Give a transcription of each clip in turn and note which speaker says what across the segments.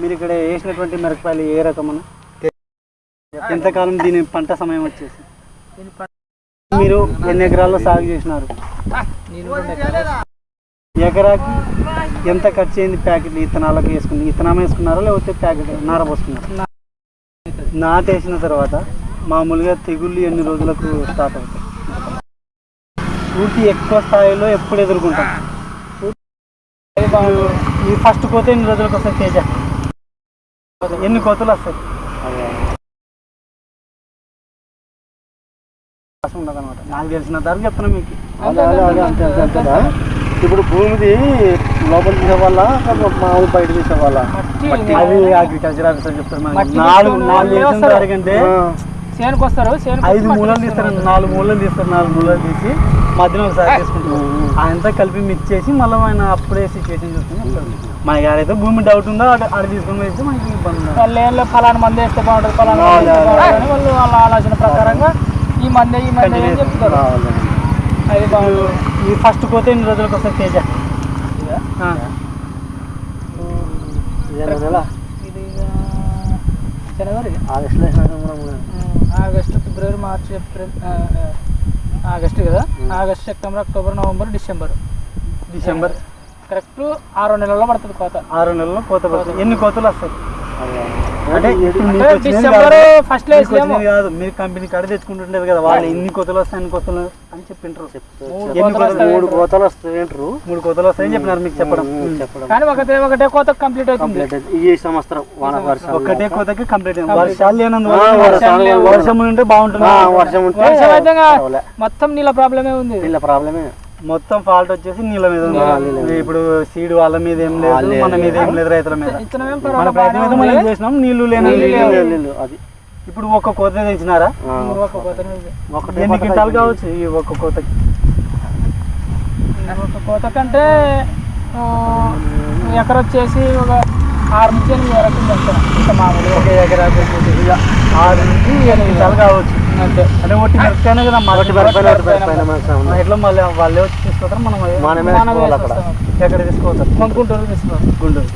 Speaker 1: మీరు ఇక్కడ వేసినటువంటి మిరపకాయలు ఏ రకమన? ఎంతకాలం దీని పంట సమయం వచ్చేసి? మీరు ఎన్ని ఎకరాల్లో సాగు చేసినారు? ఎకరాకి ఎంత ఖర్చు అయింది ప్యాకెట్ ఇత్తనాలకు వేసుకుని? ఇత్తనం వేసుకున్నారా లేకపోతే ప్యాకెట్ నార పోసుకున్నారా? నాటేసిన తర్వాత మామూలుగా తెగుళ్ళు ఎన్ని రోజులకు స్టార్ట్ అవుతాయి? పూర్తి ఎక్కువ స్థాయిలో ఎప్పుడు ఎదుర్కొంటాం? ఈ ఫస్ట్ పోతే ఎన్ని రోజులకు వస్తాయి తేజ? ఎన్ని కోతలు వస్తాయి? నాకు తెలిసిన ధర చెప్తున్నా మీకు.
Speaker 2: ఇప్పుడు భూమిది లోపల తీసే వాళ్ళ మామూలు బయట తీసే వాళ్ళ
Speaker 3: మట్టి.
Speaker 1: అది అగ్రికల్చర్ ఆఫీసర్ చెప్తారు నాలుగు నాలుగు ఐదు మూలలు తీస్తారు నాలుగు మూలలు తీస్తారు నాలుగు మూలలు తీసి మధ్యలో ఒకసారి తీసుకుంటారు ఆయనతో కలిపి మిక్స్ చేసి మళ్ళీ ఆయన అప్పుడే సిచ్యువేషన్ చూసుకుని. మనకి ఆడైతే భూమి డౌట్ ఉందో ఆడ తీసుకుని వెళ్తే మనకి ఇబ్బంది.
Speaker 3: వాళ్ళు ఏం ఫలానా మంది వేస్తే బాగుంటుంది ఫలానా వేస్తే వాళ్ళు వాళ్ళ ఆలోచన ప్రకారంగా ఈ మంది ఈ మంది అని చెప్తారు. అది బాగుంటుంది.
Speaker 1: ఈ ఫస్ట్ కోత ఎన్ని రోజులకు వస్తుంది తేజ?
Speaker 3: జనవరి?
Speaker 2: ఆగస్టులో
Speaker 3: ఆగస్టు ఫిబ్రవరి మార్చి ఏప్రిల్ ఆగస్టు కదా? August September October November December.
Speaker 1: December.
Speaker 3: Correct. ఆరు నెలల్లో పడుతుంది కోత.
Speaker 1: ఆరు నెలల్లో కోత పడుతుంది. ఎన్ని కోతలు వస్తాయి. అంటే
Speaker 3: డిసెంబర్. ఫస్ట్లో
Speaker 1: వచ్చినది కాదు. మీరు కంపెనీ కాడ తెచ్చుకుంటుండేది కదా. వాళ్ళు ఎన్ని కోతలు వస్తాయి ఎన్ని కోతలు అని చెప్పింటారు
Speaker 3: మూడు
Speaker 1: ఎన్ని
Speaker 3: కోతలు
Speaker 1: కోతలు?
Speaker 3: వస్తాయి.
Speaker 2: మూడు కోతలు వస్తాయి ఏంటారు
Speaker 1: మూడు కోతలు వస్తాయని చెప్పినారు మీకు చెప్పడం.
Speaker 2: చెప్పడం.
Speaker 3: కానీ ఒకటే ఒకటే కోత కంప్లీట్ అవుతుంది.
Speaker 2: ఈ సంవత్సరం వాన వర్షం
Speaker 1: ఒక్కటే కోతకి కంప్లీట్ అయింది వర్షాలు లేనందువల్ల. వర్షం ఉంటే బాగుంటుంది.
Speaker 2: ఆ, వర్షం ఉంటే.
Speaker 3: మొత్తం నీళ్ళ ప్రాబ్లమే ఉంది.
Speaker 2: వీళ్ళ ప్రాబ్లమే.
Speaker 1: మొత్తం ఫాల్ట్ వచ్చేసి నీళ్ళ మీద ఉంది. ఇప్పుడు సీడ్ వాళ్ళ మీద ఏం లేదు మన మీద ఏం లేదు రైతుల మీద.
Speaker 3: ఇతనం ఏం
Speaker 1: మన అయితే
Speaker 3: బాగానే
Speaker 1: మనం. చేసినాం? నీళ్ళు లేని
Speaker 2: నీళ్ళు, నీళ్ళు, అది.
Speaker 1: ఇప్పుడు ఒక్క కోత తెచ్చినారా? ఎన్ని క్వింటాలు కావచ్చు ఈ ఒక్క కోతకి
Speaker 3: ఒక కోత కంటే ఆ, ఎకర వచ్చేసి ఒక ఆరు నుంచి ఎనిమిది వరకు
Speaker 1: ఒక ఇక ఆరు నుంచి ఎనిమిది కావచ్చు
Speaker 3: అంతే
Speaker 1: అంటే ఒట్టి మిరపకాయనే కదా. ఎట్లా మళ్ళీ వాళ్ళే వచ్చి తీసుకుంటారు మనం
Speaker 2: మనమే అక్కడ.
Speaker 1: ఎక్కడ తీసుకోవచ్చు
Speaker 3: తీసుకోవాలి
Speaker 1: గుంటూరు.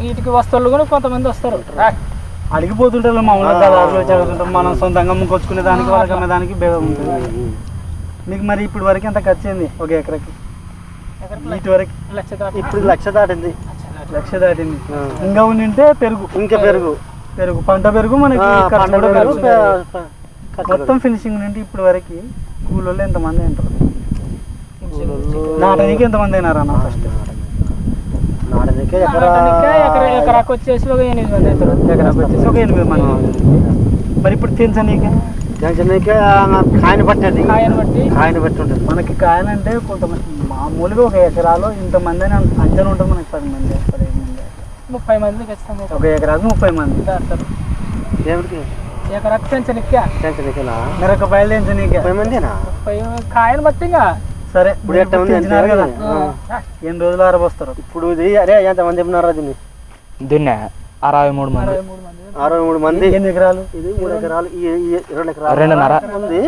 Speaker 3: వీటికి వస్తువులు కూడా కొంతమంది వస్తారు.
Speaker 1: అడిగిపోతుంటారు మామూలుగా మనం సొంతంగా అమ్ముకొచ్చుకునే దానికి వాళ్ళకి అమ్మే దానికి భేదం ఉంటుంది. మీకు మరి ఇప్పుడు వరకు ఎంత ఖర్చు అయింది ఒక ఎకరకి? ఇటు వరకు?
Speaker 2: ఇప్పుడు లక్ష దాటింది.
Speaker 1: లక్ష దాటింది. ఇంకా ఉండింటే పెరుగు.
Speaker 2: ఇంకా పెరుగు.
Speaker 1: పెరుగు. పంట పెరుగు మనకి మొత్తం ఫినిషింగ్ నుండి ఇప్పుడు వరకు కూలోళ్ళు ఎంతమంది ఉంటారు?
Speaker 2: పెరుగు.
Speaker 1: నాటనికి ఎంతమంది అయినారు అన్న ఫస్ట్
Speaker 3: ఎకరాకు వచ్చేసి ఒక ఎనిమిది మంది అవుతారు.
Speaker 1: ఎకరాకి వచ్చేసి ఒక ఎనిమిది మంది. మరి ఇప్పుడు తెంచనీకి?
Speaker 2: జంచనీకే కాయని పట్టేది.
Speaker 3: కాయను బట్టి
Speaker 2: కాయని బట్టి ఉంటుంది
Speaker 1: మనకి కాయాలంటే కొంతమంది మామూలుగా ఒక ఎకరాలో ఇంతమంది అని అంచనా ఉంటుంది మనకి పది మంది పదిహేను మంది.
Speaker 3: ముప్పై మంది ఖచ్చితంగా
Speaker 1: ఒక ఎకరాకు ముప్పై మంది.
Speaker 2: దేవుడికి
Speaker 3: ఎకరాకు
Speaker 1: మిరపకాయలు
Speaker 2: ముప్పై మందినా?
Speaker 3: ముప్పై కాయను బట్టి ఇంకా.
Speaker 1: సరే
Speaker 2: ఇప్పుడు ఎట్ట ఉంది అంటే
Speaker 1: కదా. ఎన్ని రోజులు ఆరబోస్తారు?
Speaker 2: ఇప్పుడు ఇది అరే ఎంతమంది చెప్పినారా దీన్ని
Speaker 4: దున్నే. అరవై మూడు మంది.
Speaker 3: అరవై మూడు మంది.
Speaker 2: అరవై మూడు మంది.
Speaker 1: ఎన్ని ఎకరాలు?
Speaker 2: ఇది మూడు ఎకరాలు రెండు ఎకరాలు.
Speaker 4: రెండున్నర.
Speaker 2: ఉంది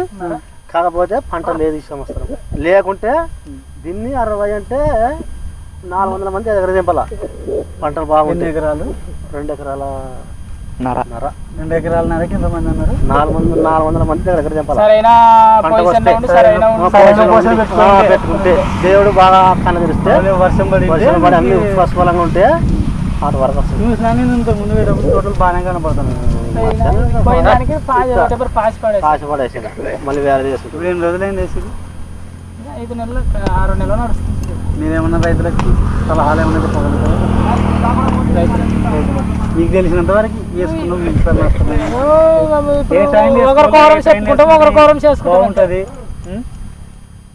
Speaker 2: కాకపోతే పంట లేదు ఈ సంవత్సరం. లేకుంటే దీన్ని అరవై అంటే నాలుగు వందల మంది దగ్గర దింపాల. పంటలు
Speaker 1: ఎన్ని
Speaker 2: బాగుంటాయి
Speaker 1: ఎకరాలు?
Speaker 2: రెండు ఎకరాల
Speaker 4: నర.
Speaker 2: నర.
Speaker 1: రెండు ఎకరాల నరకి ఎంతమంది అన్నారు?
Speaker 2: నాలుగు వందల నాలుగు వందల మంది దగ్గర
Speaker 1: పెట్టుకుంటే.
Speaker 2: దేవుడు బాగా కన్న తెరిస్తే
Speaker 1: వర్షం పడి
Speaker 2: వర్షం పడి అన్ని ఉంటే అటు వరకు వస్తుంది.
Speaker 1: చూసినా నేను ఇంతకు ముందు వేటప్పుడు టోటల్ బాగానే కనపడుతున్నాను
Speaker 3: పాసి పడేసి
Speaker 2: మళ్ళీ వేరే చేసుకుంటాం
Speaker 1: ఇప్పుడు ఎన్ని రోజులైంది వేసి
Speaker 3: ఐదు నెలలు ఆరు నెలలు నడుస్తుంది.
Speaker 1: మీరేమన్నా రైతులకి సలహాలు ఏమన్నా మీకు తెలిసినంత వరకు ఏ
Speaker 3: ఇప్పుడు ఒకరికొకరం చెప్పుకుంటాం ఒకరికొకరం చేసుకుంటాం
Speaker 1: బాగుంటుంది.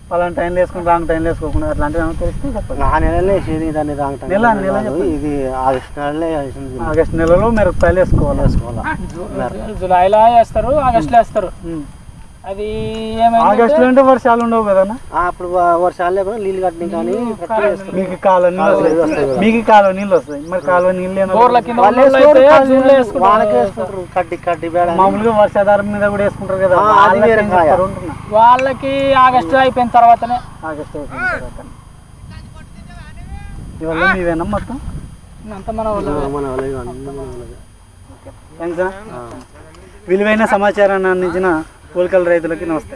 Speaker 1: పలానా టైంలో వేసుకుని రాంగ్ టైంలో వేసుకోకుండా అట్లాంటివి ఏమైనా తెలిస్తే చెప్పండి
Speaker 2: ఆ నెలలే వేసేది దాన్ని
Speaker 1: నెల, నెల
Speaker 2: కాదు.
Speaker 1: చెప్పండి.
Speaker 2: ఇది ఆగస్టు నెలలే వేసింది
Speaker 1: ఆగస్ట్ నెలలో మిరపకాయలు వేసుకోవాలి
Speaker 2: వేసుకోవాలా
Speaker 3: జూలైలో వేస్తారు ఆగస్టులో వేస్తారు. అది ఏమైంది
Speaker 1: ఆగస్టులో అంటే వర్షాలు ఉండవు కదా
Speaker 2: అప్పుడు వర్షాలు లేకుండా నీళ్ళు కట్టిన కానీ.
Speaker 1: మీకు కాలువ నీళ్ళు వస్తాయి మీకు కాలువ నీళ్ళు వస్తాయి. మరి కాలువ నీళ్ళు
Speaker 2: కడ్డి కడ్డి.
Speaker 1: మామూలుగా వర్షాధారం మీద కూడా వేసుకుంటారు కదా. వాళ్ళకి
Speaker 3: ఆగస్టు అయిపోయిన తర్వాతనే.
Speaker 1: ఆగస్టు అయిపోయిన తర్వాత. ఇవల్ల మీవేనా మొత్తం?
Speaker 3: అంతా మన
Speaker 2: మన
Speaker 1: విలువైన సమాచారాన్ని అందించిన పోలికల రైతులకి నమస్తే.